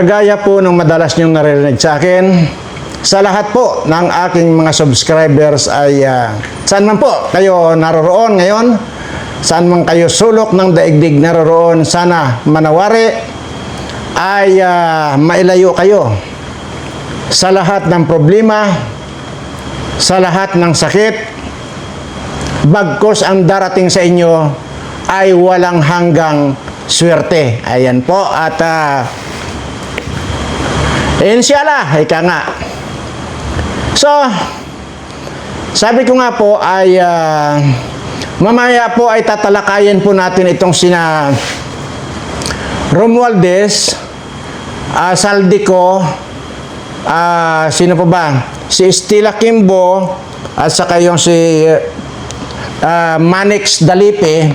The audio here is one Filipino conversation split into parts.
Kagaya po ng madalas niyong naririnig sa akin, sa lahat po ng aking mga subscribers ay ah, saan man po kayo naroroon ngayon, saan man kayo sulok ng daigdig naroroon, sana manawari ay ah, mailayo kayo sa lahat ng problema, sa lahat ng sakit, bagkos ang darating sa inyo ay walang hanggang swerte. Ayan po at uh, inshallah, ika nga. So, sabi ko nga po ay ah, mamaya po ay tatalakayin po natin itong sina Romualdez, uh, Saldico, ah sino pa ba? Si Stila Kimbo at saka yung si ah, Manix Dalipe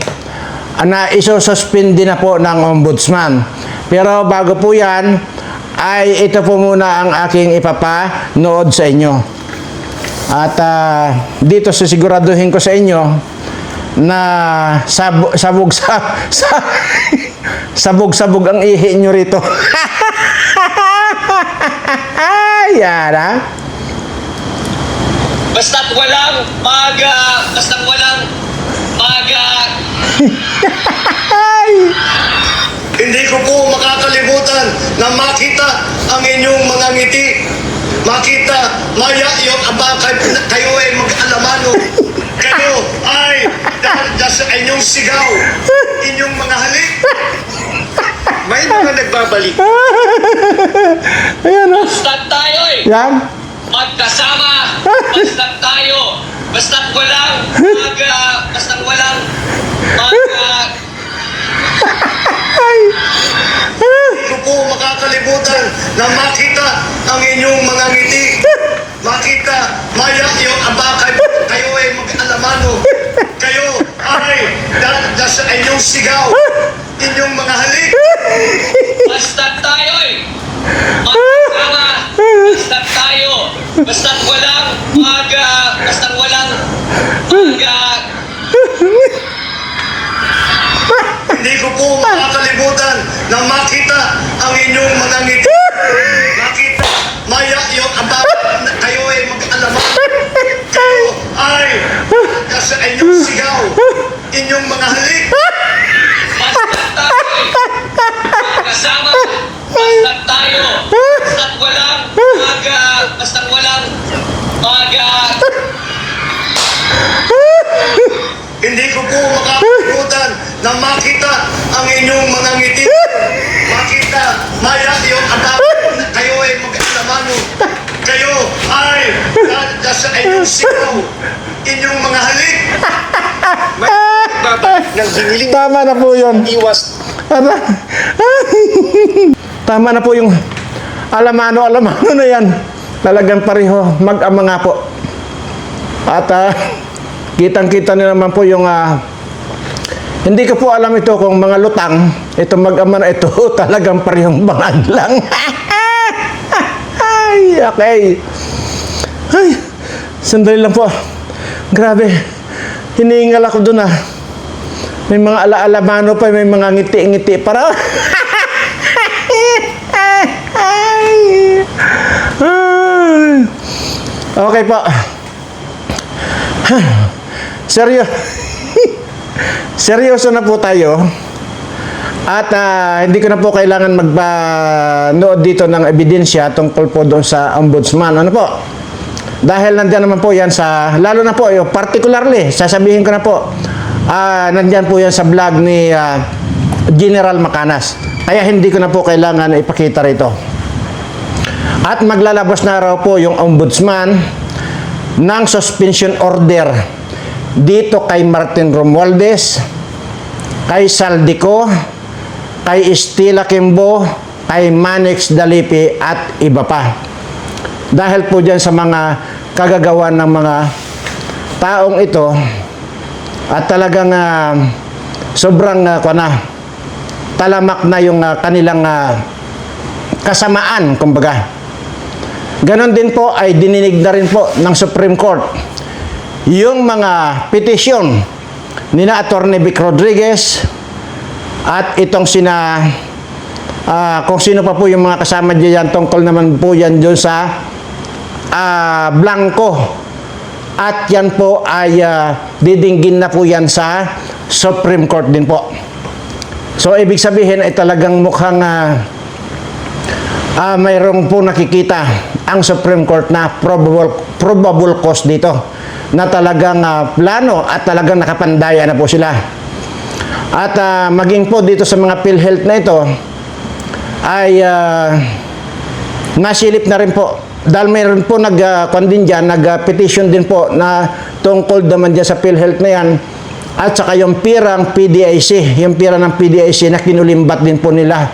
ah, na isosuspindi na po ng ombudsman. Pero bago po yan, ay ito po muna ang aking ipapanood sa inyo. At ah, dito sisiguraduhin ko sa inyo na sab sabog sa, sa sabog-sabog ang ihi nyo rito. Yan ha? Basta't walang maga, basta't walang maga. Hindi ko po makakalimutan na makita ang inyong mga ngiti. Makita, maya yung abakay, kayo ay mag-alamano. Kayo ay dahil sa inyong sigaw, inyong mga halik. May mga nagbabalik. Ayan ha? Basta't tayo'y Yan? magkasama. Basta't tayo. Basta't walang maga, basta't walang maga. Hindi ko po makakalimutan na makita ang inyong mga ngiti. Makita, maya yung abakay, kayo ay mag-alamano. Kayo ay dahil sa inyong sigaw, inyong mga halik. Basta't tayo'y magkasama. Basta't tayo. Basta't walang maga, basta't walang maga. Hindi ko po makakalimutan na makita ang inyong mga ngiti. Makita, maya yung abakay, kayo ay mag-alamano. Kayo ay sa inyong sigaw, inyong mga halik. Basta't tayo'y magkasama. Basta't tayo. Basta't walang maga, basta't walang maga. Hindi ko po makakalimutan na makita ang inyong mga ngiti. Makita, maya yung abang, kayo ay mag-alamano. Kayo ay dahil dahil sa inyong sigaw, inyong mga halik. May ng hiniling Tama na po yun. iwas. Ano? Tama na po yung alamano, alamano na yan. Talagang pareho, mag-ama nga po. At ah, kitang-kita niyo naman po yung ah, hindi ko po alam ito kung mga lutang, ito mag-ama na ito, talagang parehong bangag lang. Ay, okay. Ay, sandali lang po. Grabe. Hinihingal ako doon ah. May mga ala-alamano pa, may mga ngiti-ngiti para. Ay. okay po. Seryo. Seryoso na po tayo. At ah, hindi ko na po kailangan magpa-nood dito ng ebidensya tungkol po doon sa ombudsman. Ano po? Dahil nandiyan naman po yan sa, lalo na po, yung particularly, sasabihin ko na po, ah, nandiyan po yan sa vlog ni ah, General Macanas. Kaya hindi ko na po kailangan ipakita rito. At maglalabas na raw po yung ombudsman ng suspension order dito kay Martin Romualdez, kay Saldico, kay Estila Kimbo, kay Manix Dalipi at iba pa. Dahil po dyan sa mga kagagawan ng mga taong ito at talagang ah, sobrang uh, na, talamak na yung ah, kanilang ah, kasamaan, kumbaga. Ganon din po ay dininig na rin po ng Supreme Court yung mga petisyon ni na Atty. Vic Rodriguez at itong sina ah, kung sino pa po yung mga kasama diyan tungkol naman po yan doon sa ah, Blanco. At yan po ay ah, didinggin na po yan sa Supreme Court din po. So ibig sabihin ay talagang mukhang ah, ah mayroong po nakikita ang Supreme Court na probable probable cause dito na talagang ah, plano at talagang nakapandaya na po sila. At ah, maging po dito sa mga PhilHealth na ito ay ah, nasilip na rin po dahil mayroon po nag uh, din dyan, nag ah, petition din po na tungkol naman dyan sa PhilHealth na yan at saka yung pirang PDIC, yung pira ng PDIC na kinulimbat din po nila.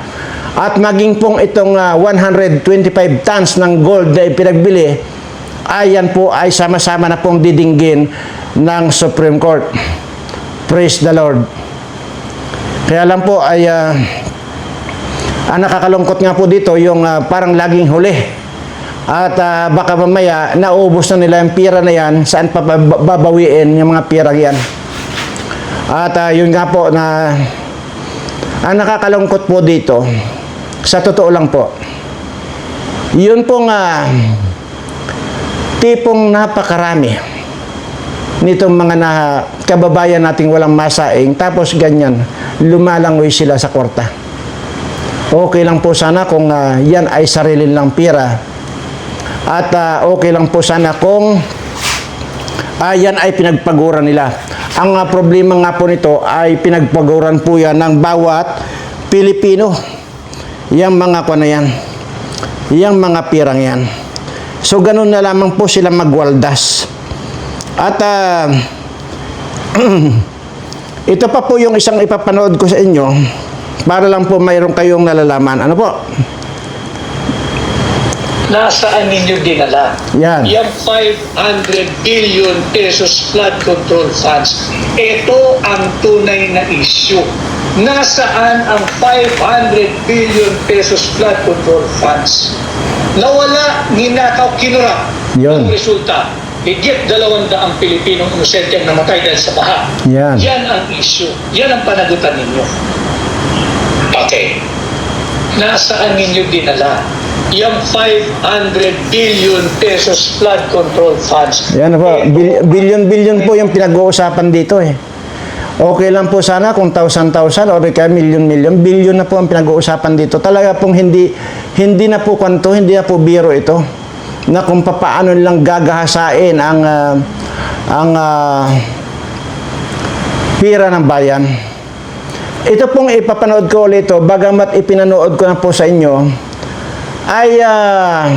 At maging pong itong ah, 125 tons ng gold na ipinagbili, ayan po ay sama-sama na pong didinggin ng Supreme Court. Praise the Lord. Kaya lang po ay ah, ang nakakalungkot nga po dito yung ah, parang laging huli. At ah, baka mamaya naubos na nila yung pira na yan, saan pa ba- babawiin yung mga pira yan. At ah, yun nga po na ang nakakalungkot po dito, sa totoo lang po, yun pong ah, tipong napakarami nitong mga na kababayan nating walang masaing tapos ganyan lumalangoy sila sa kwarta. Okay lang po sana kung ah, yan ay sarili lang pira. At ah, okay lang po sana kung ah, yan ay pinagpaguran nila. Ang ah, problema nga po nito ay pinagpaguran po yan ng bawat Pilipino yung mga kwa na yan yung mga pirang yan so ganun na lamang po sila magwaldas at ah, ito pa po yung isang ipapanood ko sa inyo para lang po mayroon kayong nalalaman. Ano po? nasaan ninyo dinala? Yan. Yung 500 billion pesos flood control funds. Ito ang tunay na issue. Nasaan ang 500 billion pesos flood control funds? Nawala, ninakaw, kinura. Yun. Ang resulta, higit dalawang daang Pilipinong inosente ang namatay dahil sa baha. Yan. Yan ang issue. Yan ang panagutan ninyo. Okay. Nasaan ninyo dinala? Yung 500 billion pesos flood control funds. Yan po. Ito Bil- Billion-billion po yung pinag-uusapan dito eh. Okay lang po sana kung thousand-thousand o kaya million-million. Billion na po ang pinag-uusapan dito. Talaga pong hindi, hindi na po kwanto, hindi na po biro ito. Na kung papaano lang gagahasain ang, ah, ang ah, pira ng bayan. Ito pong ipapanood ko ulit ito, bagamat ipinanood ko na po sa inyo, ay ah,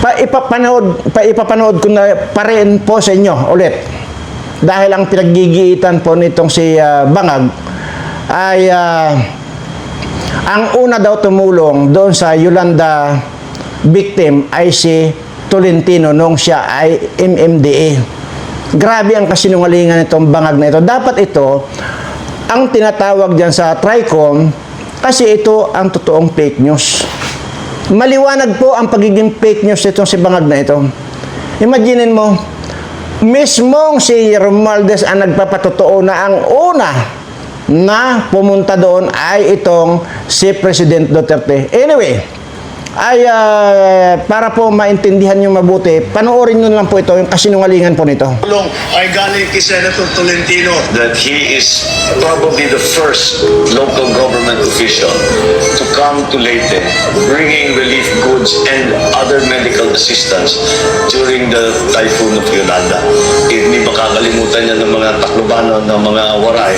pa ipapanood, pa ipapanood ko na pa rin po sa inyo ulit. Dahil ang pinaggigiitan po nitong si ah, Bangag ay ah, ang una daw tumulong doon sa Yolanda victim ay si Tolentino nung siya ay MMDA. Grabe ang kasinungalingan nitong bangag na ito. Dapat ito, ang tinatawag dyan sa TRICOM, kasi ito ang totoong fake news. Maliwanag po ang pagiging fake news nitong si bangag na ito. Imaginin mo, mismong si Romualdez ang nagpapatotoo na ang una na pumunta doon ay itong si President Duterte. Anyway, ay ah, para po maintindihan nyo mabuti, panoorin nyo lang po ito, yung kasinungalingan po nito. Tulong ay galing kay Senator Tolentino. that he is probably the first local government official to come to Leyte bringing relief goods and other medical assistance during the typhoon of Yolanda. Hindi makakalimutan niya ng mga Taclobano ng mga waray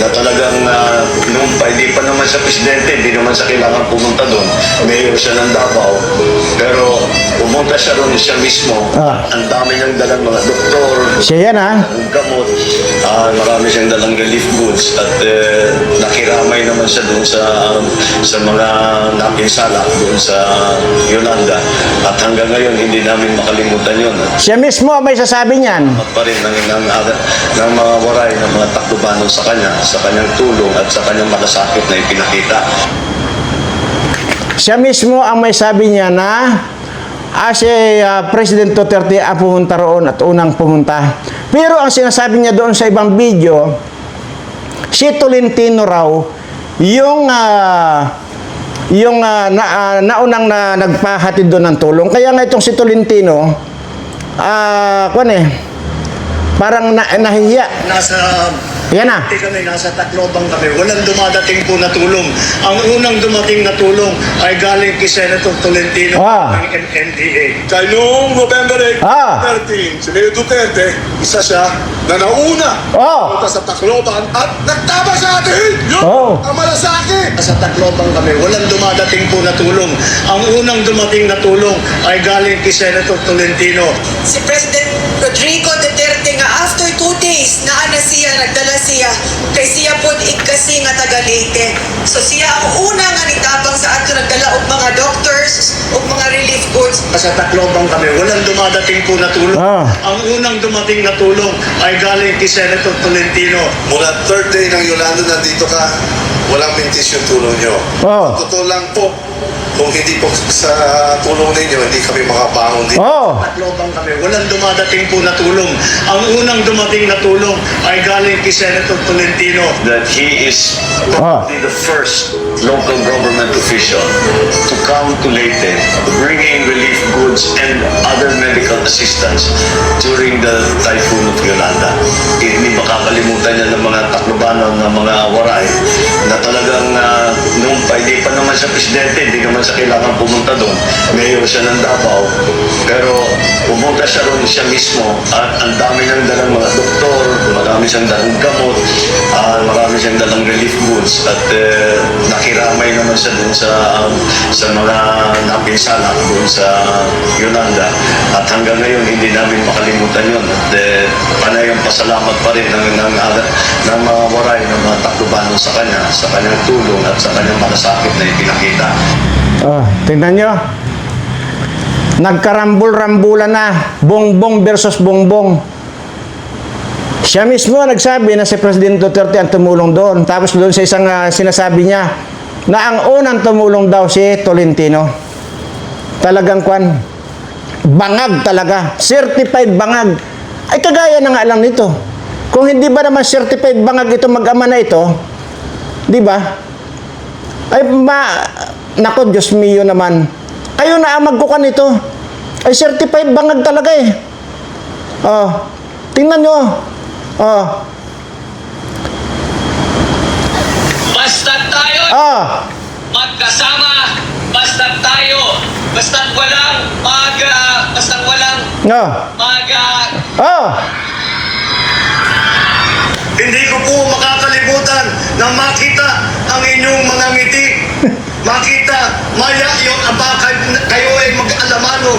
na talagang uh, nung pa, hindi pa naman sa presidente, hindi naman sa kailangan pumunta doon. Mayor siya ng Davao. Pero pumunta siya doon siya mismo. Ah. Ang dami niyang dalang mga doktor, Siya yan ha. ang gamot, ah, marami siyang dalang relief goods at eh, nakiramay naman siya doon sa sa mga napinsala doon sa Yolanda at hanggang ngayon hindi namin makalimutan yun at Siya mismo may sasabi niyan. pa rin ng, ng, ng mga waray ng mga taklubanon sa kanya sa kanyang tulong at sa kanyang malasakit na ipinakita Siya mismo ang may sabi niya na ah, si ah, President Duterte ang pumunta roon at unang pumunta. Pero ang sinasabi niya doon sa ibang video, si Tolentino raw yung ah, yung ah, na, ah, naunang na nagpahatid doon ng tulong. Kaya nga itong si Tolentino, ah, kwan eh, parang na, nahihiya. Nasa Yan na. Kami, nasa Tacloban kami. Walang dumadating po na tulong. Ang unang dumating na tulong ay galing kay Senator Tolentino Ah. ng MNDA. Kaya noong November 8, Ah. 13, si Mayor Duterte, isa siya na nauna Oh. punta sa Tacloban at nagtama sa atin! Yun! Oh. Ang malasakit! Sa Tacloban kami, walang dumadating po na tulong. Ang unang dumating na tulong ay galing kay Senator Tolentino. si President Rodrigo Duterte nga after two days naa na siya nagdala siya kay siya pod ikasi nga taga Leyte. So siya ang una nga nitabang sa ato nagdala og mga doctors ug mga relief goods. Sa Tacloban kami, walang dumadating po na tulong. Ah. Ang unang dumating na tulong ay galing kay Senator Tolentino. Mula third day ng Yolanda nandito ka, walang mintis yung tulong nyo. Oh. Totoo lang po, kung hindi po sa tulong ninyo, hindi kami makabangon dito. Oh, Tacloban kami, walang dumadating po na tulong. Ang unang dumating na tulong ay galing kay Senator Tolentino. that he is probably the first local government official to come to Leyte bringing relief goods and other medical assistance during the typhoon of Yolanda. Hindi makakalimutan niya ng mga Taclobanon ng mga waray na talagang uh, siya presidente, hindi naman siya kailangan pumunta doon. Mayor siya ng Davao. Pero pumunta siya doon siya mismo at ang dami niyang dalang mga doktor, marami siyang dalang gamot, ah, marami siyang dalang relief goods at eh, nakiramay naman siya doon sa sa mga napinsala doon sa Yolanda at hanggang ngayon hindi namin makalimutan yun at eh, panay ang pasalamat pa rin ng, ng, ng mga waray ng mga Taclobanon sa kanya sa kanyang tulong at sa kanyang malasakit na ipinakita. oh tingnan nyo. Nagkarambul-rambulan na. Bongbong versus bongbong. Siya mismo nagsabi na si President Duterte ang tumulong doon. Tapos doon sa isang ah, sinasabi niya na ang unang tumulong daw si Tolentino. Talagang kwan. Bangag talaga. Certified bangag. Ay kagaya na nga lang nito. Kung hindi ba naman certified bangag ito mag-ama na ito, di ba? Ay ma... Nako, Diyos mio naman. Kayo na ang magkukan nito. Ay certified bangag talaga eh. Oh, tingnan nyo. Oh, Basta tayo oh. magkasama, basta tayo, basta walang mag, ah, basta walang No. mag, ah, Oh. Hindi ko po makakalimutan na makita ang inyong mga ngiti. Makita, maya yung abakad na kayo ay mag-alamano.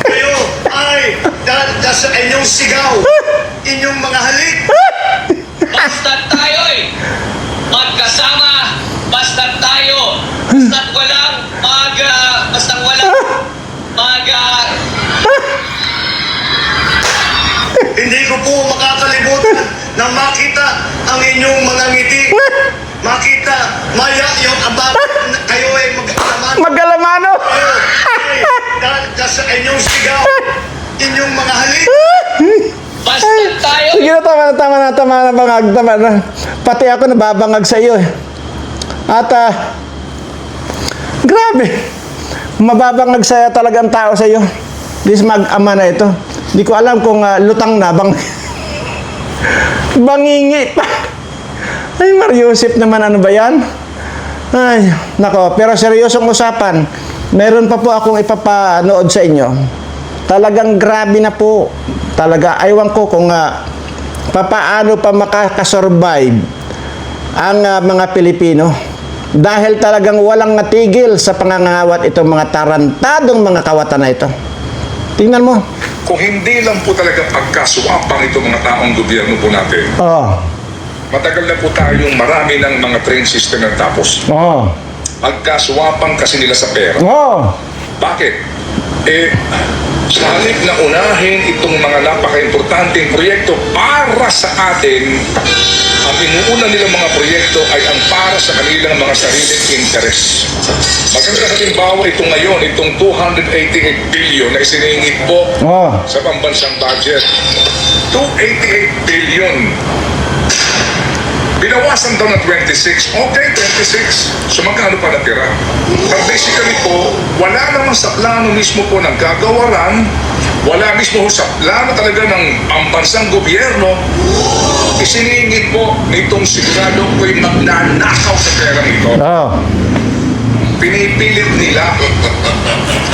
Kayo ay dahil dahil sa inyong sigaw, inyong mga halik. basta tayo'y magkasama, basta tayo, basta walang na makita ang inyong mga ngiti. Makita, maya yung abakad na kayo ay mag-alamano. Magalamano. Dahil dahil sa inyong sigaw, inyong mga halik. basta tayo. Sige na, tama na, tama na, tama na, bangag, tama na. Pati ako nababangag sa iyo eh. At, ah, grabe. Mababangag sa talagang tao sa iyo. This mag-ama na ito. Hindi ko alam kung ah, lutang na, bang... Bangingi pa. Ay, Mariusip naman, ano ba yan? Ay, nako. Pero seryosong usapan. Meron pa po akong ipapanood sa inyo. Talagang grabe na po. Talaga, aywan ko kung uh, papaano pa makakasurvive ang ah, mga Pilipino. Dahil talagang walang natigil sa pangangawat itong mga tarantadong mga kawatan na ito. Tingnan mo. kung hindi lang po talaga pagkaswapang itong mga taong gobyerno po natin, Oh. matagal na po tayong marami ng mga train system na tapos. Oh. Pagkaswapang kasi nila sa pera. Oh. Bakit? Eh, sa halip na unahin itong mga napaka-importanteng proyekto para sa atin, ang inuuna nilang mga proyekto ay ang para sa kanilang mga sariling interes. Maganda halimbawa ito ngayon, itong 288 billion na isiningit po Oh. sa pambansang budget. 288 billion. Binawasan daw ng 26. Okay, 26. So magkano pa natira? But basically po, wala naman sa plano mismo po ng gagawaran, wala mismo sa plano talaga ng ang bansang gobyerno, isiningit po nitong sigurado ko'y magnanakaw sa pera nito. Oo. Pinipilit nila.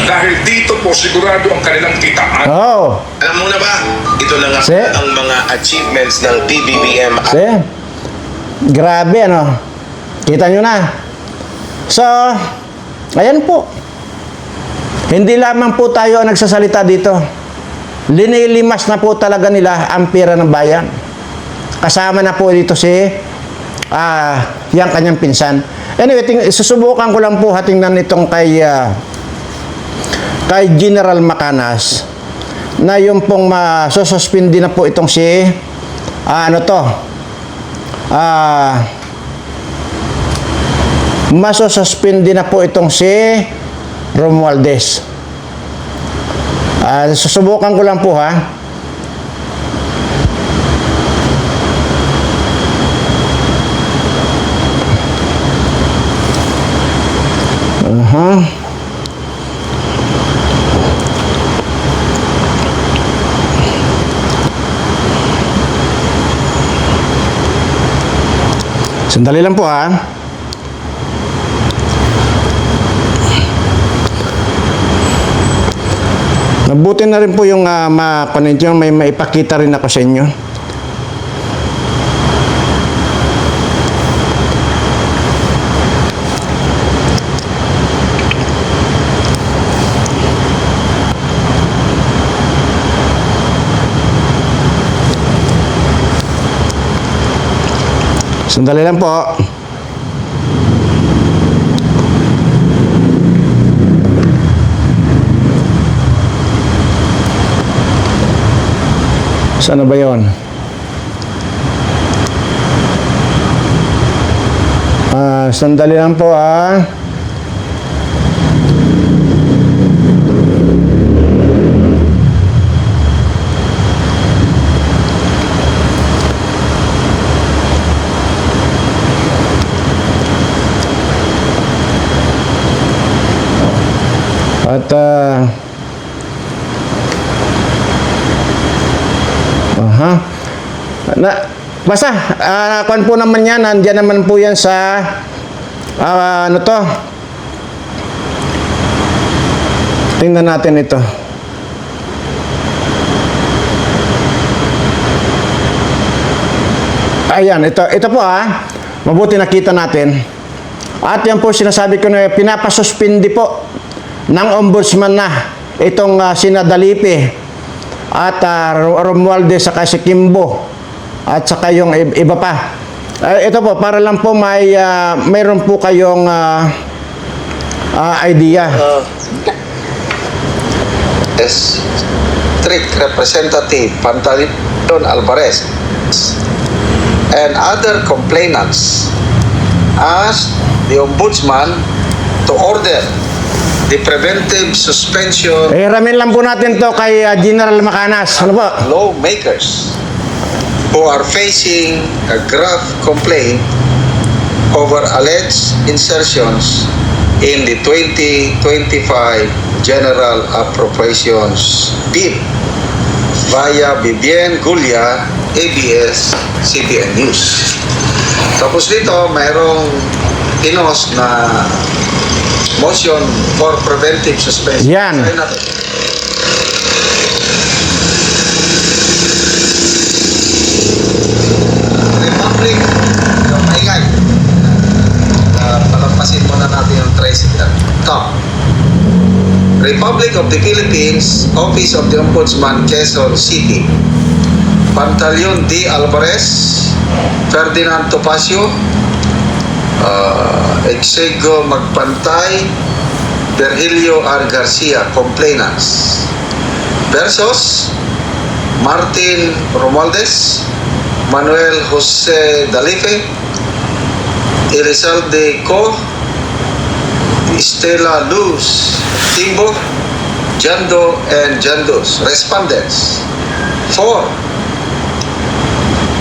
Dahil dito po sigurado ang kanilang kitaan. Oo. Alam mo na ba, ito na nga ang mga achievements ng PBBM See? Grabe, ano? Kita nyo na. So, ayan po. Hindi lamang po tayo ang nagsasalita dito. Linilimas na po talaga nila ang pera ng bayan. Kasama na po dito si ah, yang kanyang pinsan. Anyway, ting- susubukan ko lang po hatingnan itong kay ah, kay General Macanas na yung pong masususpindi na po itong si ah, ano to ah masususpindi na po itong si Romualdez ah susubukan ko lang po ha Aha. Sandali lang po ha. Mabuti na rin po yung uh, ma, may maipakita rin ako sa inyo. Sandali lang po. Sana ba yon? Ah, sandali lang po ah. Ah, Aha. Na, basta, ah, kuwan po naman yan, nandiyan naman po yan sa, ah, ano to, tingnan natin ito. Ayan, ito, ito po ah, mabuti nakita natin. At yan po sinasabi ko na pinapasuspindi po ng ombudsman na itong uh, sinadalipi at uh, Romualdez saka si Kimbo at saka yung iba pa. Eh, ito po, para lang po may ah, mayroon po kayong ah, ah, idea. Yes. Strict Representative Pantaleon Alvarez and other complainants asked the Ombudsman to order the preventive suspension Eh, ramin lang po natin to kay ah, General Macanas. Ano po? lawmakers who are facing a grave complaint over alleged insertions in the 2025 General Appropriations Bill via Vivian Gulia, ABS-CBN News. Tapos dito, mayroong inos na motion for preventive suspension. Yan. Republic ng maingay. Uh, palampasin muna natin yung tricycle. Top. Republic of the Philippines, Office of the Ombudsman, Quezon City. Pantaleon D. Alvarez, Ferdinand Topacio, uh, Exego Magpantay, Virgilio R. Garcia, complainants. Versus Martin Romualdez, Manuel Jose Dalife, Elizalde Co, Estela Luz Timbo, Jando and Jandos. Respondents. 4.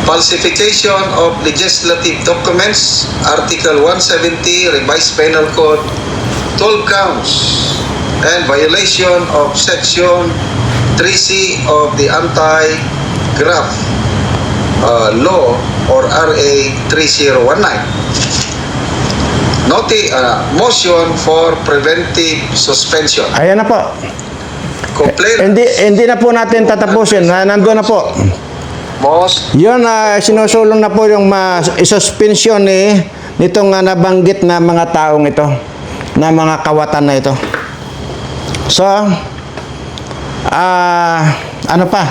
Falsification of legislative documents, Article 170, Revised Penal Code, 12 counts, and violation of Section 3C of the Anti-Graft uh, Law or RA 3019. Noti, uh, motion for preventive suspension. Ayan na po. Hindi, hindi na po natin tatapusin. Na, nandun na po. Most Yun, uh, sinusulong na po yung ma- suspension ni nitong uh, nabanggit na mga taong ito, na mga kawatan na ito. So, ah, ano pa?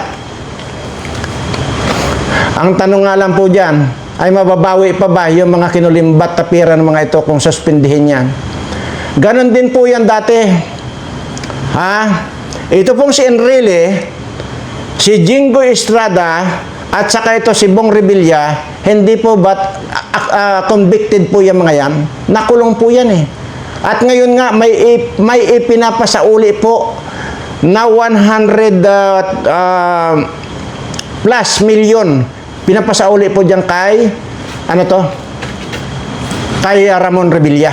Ang tanong nga lang po dyan, ay mababawi pa ba yung mga kinulimbat na pera ng mga ito kung suspindihin yan? Ganon din po yan dati. Ha? Ito pong si Enrile, si Jingo Estrada, at saka ito si Bong Revilla, hindi po ba ah, ah, convicted po yung mga yan? Nakulong po yan eh. At ngayon nga, may, may ipinapasauli po na 100 ah, ah, plus million. Pinapasauli po dyan kay, ano to? Kay Ramon Revilla.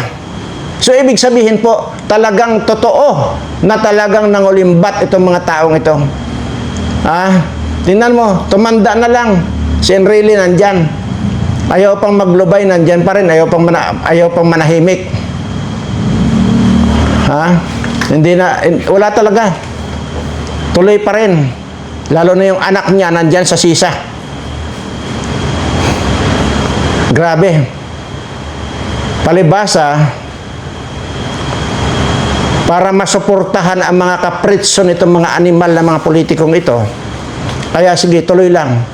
So, ibig sabihin po, talagang totoo na talagang nangulimbat itong mga taong ito. Ah, tingnan mo, tumanda na lang. Si Enrile nandyan. Ayaw pang maglubay, nandyan pa rin. Ayaw pang, mana, ayaw pang manahimik. Ha? Hindi na, wala talaga. Tuloy pa rin. Lalo na yung anak niya nandyan sa sisa. Grabe. Palibasa, para masuportahan ang mga kapritso nitong mga animal na mga politikong ito. Kaya sige, tuloy lang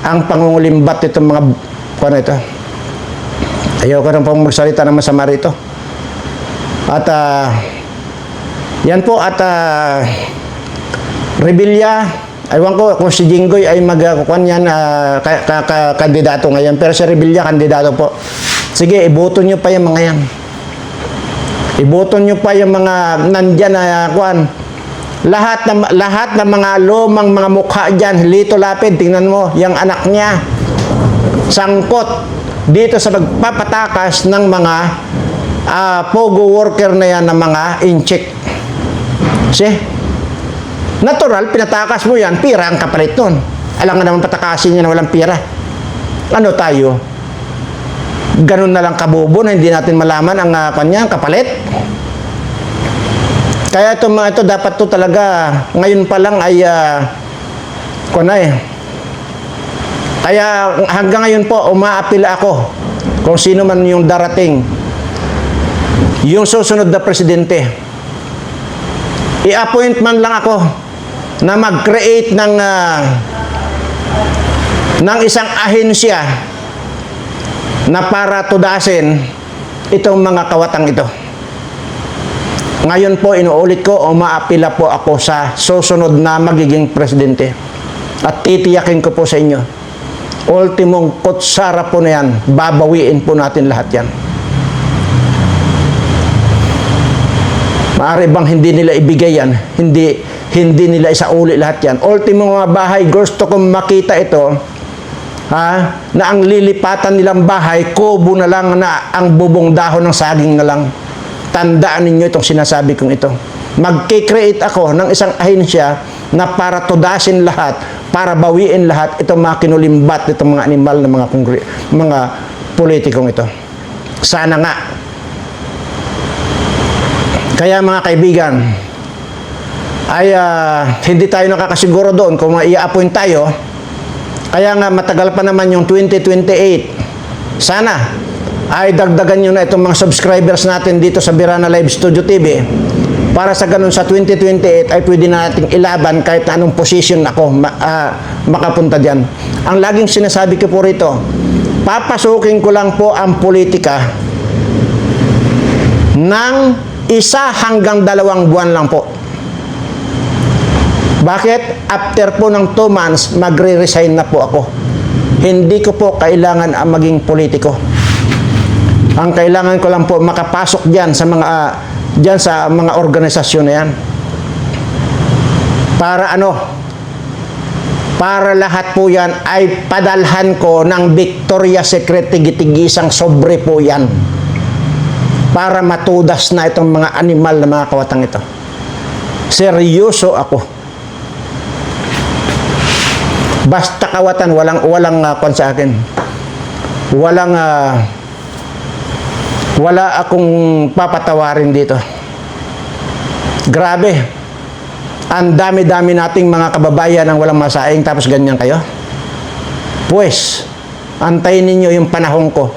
ang pangungulimbat itong mga kuwan ito. Ayaw ko rin pong magsalita ng masama rito. At ah, yan po at uh, Rebilla, aywan ko kung si Jinggoy ay magkukuan yan ah, ka- kandidato ngayon. Pero si Rebilla, kandidato po. Sige, iboto nyo pa yung mga yan. Iboto nyo pa yung mga nandyan na kuan. Lahat ng lahat ng mga lumang mga mukha diyan, Lito Lapid, tingnan mo, yung anak niya. Sangkot dito sa pagpapatakas ng mga ah, pogo worker na yan ng mga incheck. See? Natural, pinatakas mo yan, pira ang kapalit nun. Alam nga naman patakasin niya na walang pira. Ano tayo? ganun na lang kabobo na hindi natin malaman ang uh, kanya, kapalit. Kaya ito mga ito dapat to talaga ngayon pa lang ay uh, na eh. Kaya hanggang ngayon po umaapila ako kung sino man yung darating yung susunod na presidente. I-appoint man lang ako na mag-create ng ah, ng isang ahensya na para tudasin itong mga kawatang ito. Ngayon po, inuulit ko, umaapila po ako sa susunod na magiging presidente. At titiyakin ko po sa inyo, ultimong kutsara po na yan, babawiin po natin lahat yan. Maaari bang hindi nila ibigay yan? Hindi, hindi nila isauli lahat yan. Ultimo mga bahay, gusto kong makita ito, ha, na ang lilipatan nilang bahay, kubo na lang na ang bubong dahon ng saging na lang. Tandaan ninyo itong sinasabi kong ito. Magkikreate ako ng isang ahensya na para tudasin lahat, para bawiin lahat itong mga kinulimbat, itong mga animal na mga, mga politikong ito. Sana nga. Kaya mga kaibigan, ay ah, hindi tayo nakakasiguro doon kung i-appoint tayo, kaya nga matagal pa naman yung 2028. Sana ay dagdagan nyo na itong mga subscribers natin dito sa Birana Live Studio TV para sa ganun sa 2028 ay pwede na nating ilaban kahit anong position ako ma- ah, makapunta dyan. Ang laging sinasabi ko po rito, papasukin ko lang po ang politika ng isa hanggang dalawang buwan lang po. Bakit? After po ng 2 months, magre-resign na po ako. Hindi ko po kailangan ang maging politiko. Ang kailangan ko lang po makapasok diyan sa mga ah, diyan sa mga organisasyon na yan. Para ano? para lahat po yan ay padalhan ko ng Victoria Secret tigitigisang sobre po yan para matudas na itong mga animal na mga kawatang ito. Seryoso ako. Basta kawatan, walang walang uh, sa akin. Walang ah, wala akong papatawarin dito. Grabe. Ang dami-dami nating mga kababayan ang walang masaing tapos ganyan kayo. Pues, antayin ninyo yung panahon ko.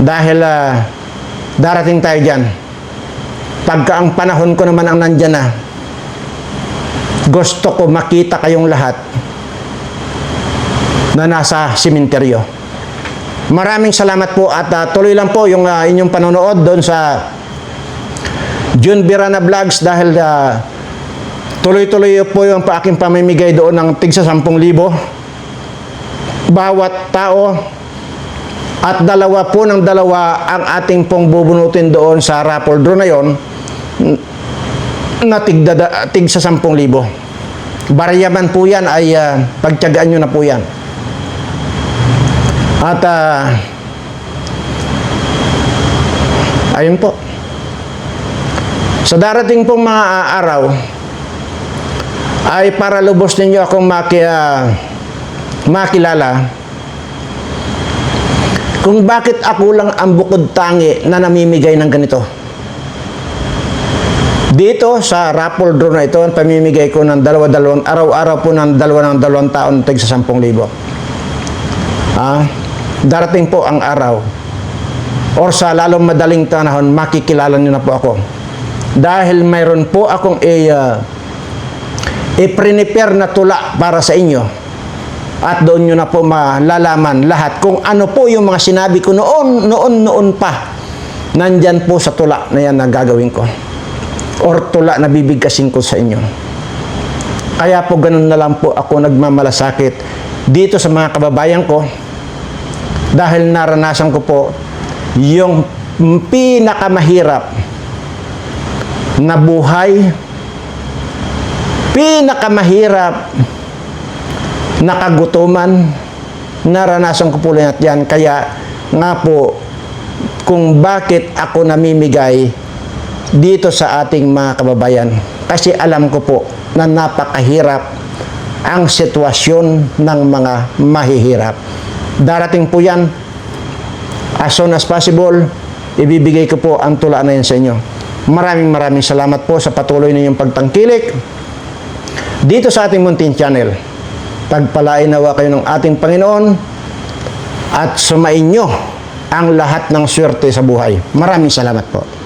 Dahil ah, darating tayo dyan. Pagka ang panahon ko naman ang nandyan na, gusto ko makita kayong lahat na nasa simenteryo. Maraming salamat po at ah, tuloy lang po yung ah, inyong panonood doon sa June Birana Vlogs dahil ah, tuloy-tuloy po yung pa pamimigay doon ng tigsa 10,000 bawat tao at dalawa po ng dalawa ang ating pong bubunutin doon sa raffle draw na yon na tigda, tig sa 10,000 baryaman po yan ay ah, pagtyagaan nyo na po yan at ah, ayun po. Sa darating pong mga ah, araw ay para lubos ninyo akong maki, ah, makilala kung bakit ako lang ang bukod tangi na namimigay ng ganito. Dito sa raffle draw na ito, pamimigay ko ng dalawa-dalawang, araw-araw po ng dalawa ng dalawang taon, tig sa 10,000. Ah, darating po ang araw. Or sa lalong madaling panahon makikilala niyo na po ako. Dahil mayroon po akong i uh, i-prepare na tula para sa inyo. At doon nyo na po malalaman lahat kung ano po yung mga sinabi ko noon, noon, noon pa. Nandyan po sa tula na yan na gagawin ko. Or tula na bibigkasin ko sa inyo. Kaya po ganun na lang po ako nagmamalasakit dito sa mga kababayan ko dahil naranasan ko po yung pinakamahirap na buhay, pinakamahirap na kagutuman, naranasan ko po lahat yan. Kaya nga po, kung bakit ako namimigay dito sa ating mga kababayan. Kasi alam ko po na napakahirap ang sitwasyon ng mga mahihirap. Darating po yan, as soon as possible, ibibigay ko po ang tula na yan sa inyo. Maraming maraming salamat po sa patuloy ninyong pagtangkilik dito sa ating Muntin Channel. Pagpalain nawa kayo ng ating Panginoon at sumainyo ang lahat ng swerte sa buhay. Maraming salamat po.